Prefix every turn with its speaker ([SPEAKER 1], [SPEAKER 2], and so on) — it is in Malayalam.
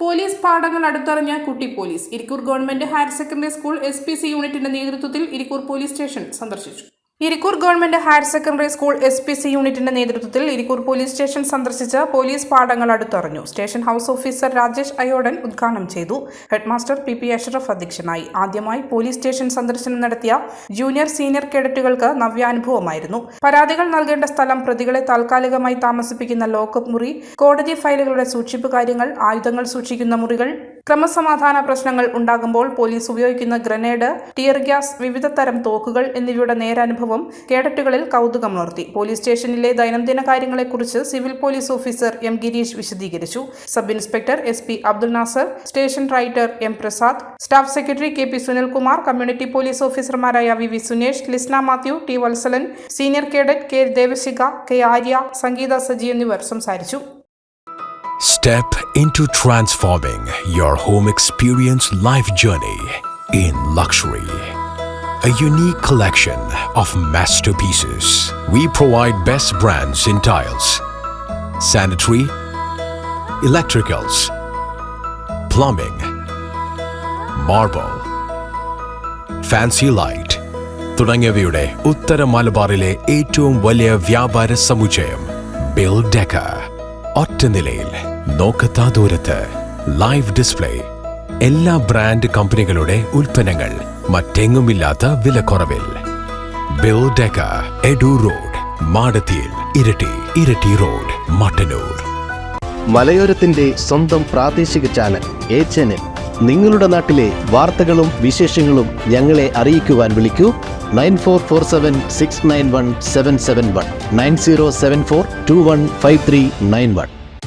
[SPEAKER 1] പോലീസ് പാഠങ്ങൾ അടുത്തറിഞ്ഞ കുട്ടി police. Irikkur government higher secondary school S യൂണിറ്റിന്റെ നേതൃത്വത്തിൽ ഇരിക്കൂർ പോലീസ് സ്റ്റേഷൻ സന്ദർശിച്ചു. Irikkur government higher secondary school S P C യൂണിറ്റിന്റെ നേതൃത്വത്തിൽ ഇരിക്കൂർ പോലീസ് സ്റ്റേഷൻ സന്ദർശിച്ച് പോലീസ് പാഠങ്ങൾ അടുത്തറിഞ്ഞു. Station house officer Rajesh Ayodan ഉദ്ഘാടനം ചെയ്തു. ഹെഡ്മാസ്റ്റർ പി പി അഷ്റഫ് അധ്യക്ഷനായി. ആദ്യമായി പോലീസ് സ്റ്റേഷൻ സന്ദർശനം നടത്തിയ ജൂനിയർ സീനിയർ കേഡറ്റുകൾക്ക് നവ്യാനുഭവമായിരുന്നു. പരാതികൾ നൽകേണ്ട സ്ഥലം പ്രതികളെ താൽക്കാലികമായി താമസിപ്പിക്കുന്ന ലോക്കപ്പ് മുറി കോടതി ഫയലുകളുടെ സൂക്ഷിപ്പ് കാര്യങ്ങൾ ആയുധങ്ങൾ സൂക്ഷിക്കുന്ന മുറികൾ ക്രമസമാധാന പ്രശ്നങ്ങൾ ഉണ്ടാകുമ്പോൾ പോലീസ് ഉപയോഗിക്കുന്ന ഗ്രനേഡ് ടിയർ ഗ്യാസ് വിവിധ തരം തോക്കുകൾ എന്നിവയുടെ നേരനുഭവം കേഡറ്റുകളിൽ കൗതുകമുണർത്തി പോലീസ് സ്റ്റേഷനിലെ ദൈനംദിന കാര്യങ്ങളെക്കുറിച്ച് civil police officer M Girish വിശദീകരിച്ചു. Sub inspector S P Abdul Nasar station writer M Prasad staff secretary K P Sunilkumar community police ഓഫീസർമാരായ V V Sunesh Lisna Mathew T Vatsalan senior cadet K Devashika K Arya Sangeetha Saji എന്നിവർ സംസാരിച്ചു.
[SPEAKER 2] Step into transforming your home experience life journey in luxury. A unique collection of masterpieces. We provide best brands in tiles, sanitary, electricals, plumbing, marble, fancy light തുടങ്ങിയവയുടെ ഉത്തര മലബാറിലെ ഏറ്റവും വലിയ വ്യാപാര സമുച്ചയം ബിൽ ഡെക്ക ഒറ്റ നിലയിൽ നോക്കത്താ ദൂരത്ത്. ലൈവ് ഡിസ്പ്ലേ എല്ലാ ബ്രാൻഡ് കമ്പനികളുടെ ഉൽപ്പന്നങ്ങൾ. മറ്റെങ്ങുമില്ലാത്ത വിലക്കുറവിൽ. ബിൽ ഡെക്ക എഡു റോഡ് മാടത്തിയിൽ ഇരട്ടി ഇരട്ടി റോഡ് മട്ടന്നൂർ.
[SPEAKER 3] മലയോരത്തിന്റെ സ്വന്തം പ്രാദേശിക ചാനൽ എ ചാനൽ നിങ്ങളുടെ നാട്ടിലെ വാർത്തകളും വിശേഷങ്ങളും ഞങ്ങളെ അറിയിക്കുവാൻ വിളിക്കൂ. Nine four four seven six nine one seven seven one. Nine zero seven four two one five three nine one.